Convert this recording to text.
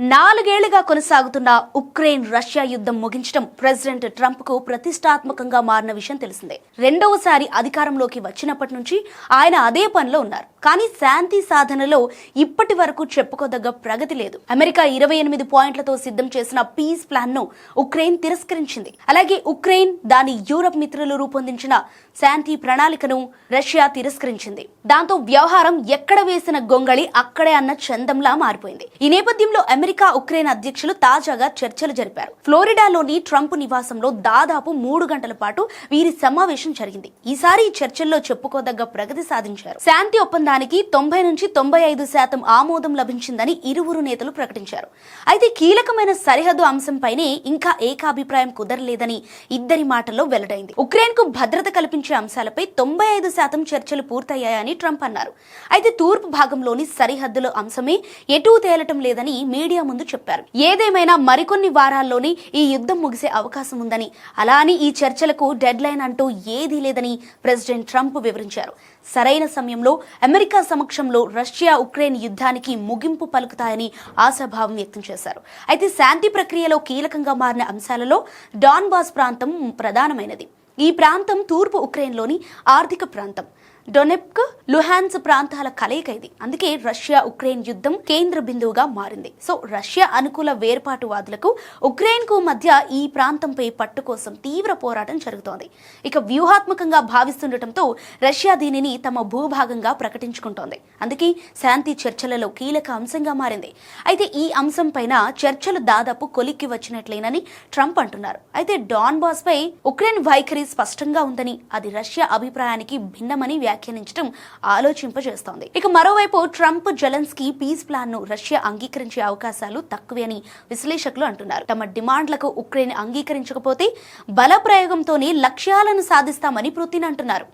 నాలుగేళ్ళుగా కొనసాగుతున్న Ukraine Russia యుద్ధం ముగించడం president ట్రంప్కు ప్రతిష్టాత్మకంగా మారిన విషయం తెలిసిందే. రెండవసారి అధికారంలోకి వచ్చినప్పటి నుంచి ఆయన అదే పనిలో ఉన్నారు. కానీ శాంతి సాధనలో ఇప్పటి వరకు చెప్పుకోదగ్గ ప్రగతి లేదు. అమెరికా ఇరవై ఎనిమిది పాయింట్లతో సిద్ధం చేసిన పీస్ ప్లాన్ను ఉక్రెయిన్ తిరస్కరించింది. అలాగే ఉక్రెయిన్ దాని యూరప్ మిత్రులు రూపొందించిన శాంతి ప్రణాళికను రష్యా తిరస్కరించింది. దాంతో వ్యవహారం ఎక్కడ వేసిన గొంగళి అక్కడే అన్న చందంలా మారిపోయింది. ఈ నేపథ్యంలో అమెరికా ఉక్రెయిన్ అధ్యక్షులు తాజాగా చర్చలు జరిపారు. ఫ్లోరిడాలోని ట్రంప్ నివాసంలో దాదాపు మూడు గంటల పాటు వీరి సమావేశం జరిగింది. ఈసారి ఈ చర్చల్లో చెప్పుకోదగ్గ ప్రగతి సాధించారు. శాంతి ఒప్పందానికి తొంభై నుంచి తొంభై ఐదు శాతం ఆమోదం లభించిందని ఇరువురు నేతలు ప్రకటించారు. అయితే కీలకమైన సరిహద్దు అంశంపైనే ఇంకా ఏకాభిప్రాయం కుదరలేదని ఇద్దరి మాటల్లో వెల్లడైంది. ఉక్రెయిన్కు భద్రత కల్పించే అంశాలపై తొంభై ఐదు శాతం చర్చలు పూర్తయ్యాయని ట్రంప్ అన్నారు. అయితే తూర్పు భాగంలోని సరిహద్దుల అంశమే ఎటూ తేలటం లేదని మీడియా ముందు చెప్పారు. ఏదేమైనా మరికొన్ని వారాల్లోనే ఈ యుద్ధం ముగిసే అవకాశం ఉందని అలా అని ఈ చర్చలకు డెడ్ లైన్ అంటూ ఏదీ లేదని ప్రెసిడెంట్ ట్రంప్ వివరించారు. సరైన సమయంలో అమెరికా సమక్షంలో రష్యా ఉక్రెయిన్ యుద్ధానికి ముగింపు పలుకుతాయని ఆశాభావం వ్యక్తం చేశారు. అయితే శాంతి ప్రక్రియలో కీలకంగా మారిన అంశాలలో డాన్బాస్ ప్రాంతం ప్రధానమైనది. ఈ ప్రాంతం తూర్పు ఉక్రెయిన్లోని ఆర్థిక ప్రాంతం. డొనెప్క్ లుహాన్స్ ప్రాంతాల కలయిక ఇది. అందుకే రష్యా ఉక్రెయిన్ యుద్ధం కేంద్ర బిందువుగా మారింది. సో రష్యా అనుకూల వేర్పాటువాదులకు ఉక్రెయిన్కు మధ్య ఈ ప్రాంతంపై పట్టు కోసం తీవ్ర పోరాటం జరుగుతోంది. ఇక వ్యూహాత్మకంగా భావిస్తుండటంతో రష్యా దీనిని తమ భూభాగంగా ప్రకటించుకుంటోంది. అందుకే శాంతి చర్చలలో కీలక అంశంగా మారింది. అయితే ఈ అంశం పైన చర్చలు దాదాపు కొలిక్కి వచ్చినట్లేనని ట్రంప్ అంటున్నారు. అయితే డాన్ బాస్ పై ఉక్రెయిన్ వైఖరి స్పష్టంగా ఉందని అది రష్యా అభిప్రాయానికి భిన్నమని వ్యాఖ్యానించడం ఆలోచింపజేస్తోంది. ఇక మరోవైపు ట్రంప్ జెలెన్స్కీ పీస్ ప్లాన్ను రష్యా అంగీకరించే అవకాశాలు తక్కువే అని విశ్లేషకులు అంటున్నారు. తమ డిమాండ్లకు ఉక్రెయిన్ అంగీకరించకపోతే బల ప్రయోగంతోనే లక్ష్యాలను సాధిస్తామని పుతిన్ అంటున్నారు.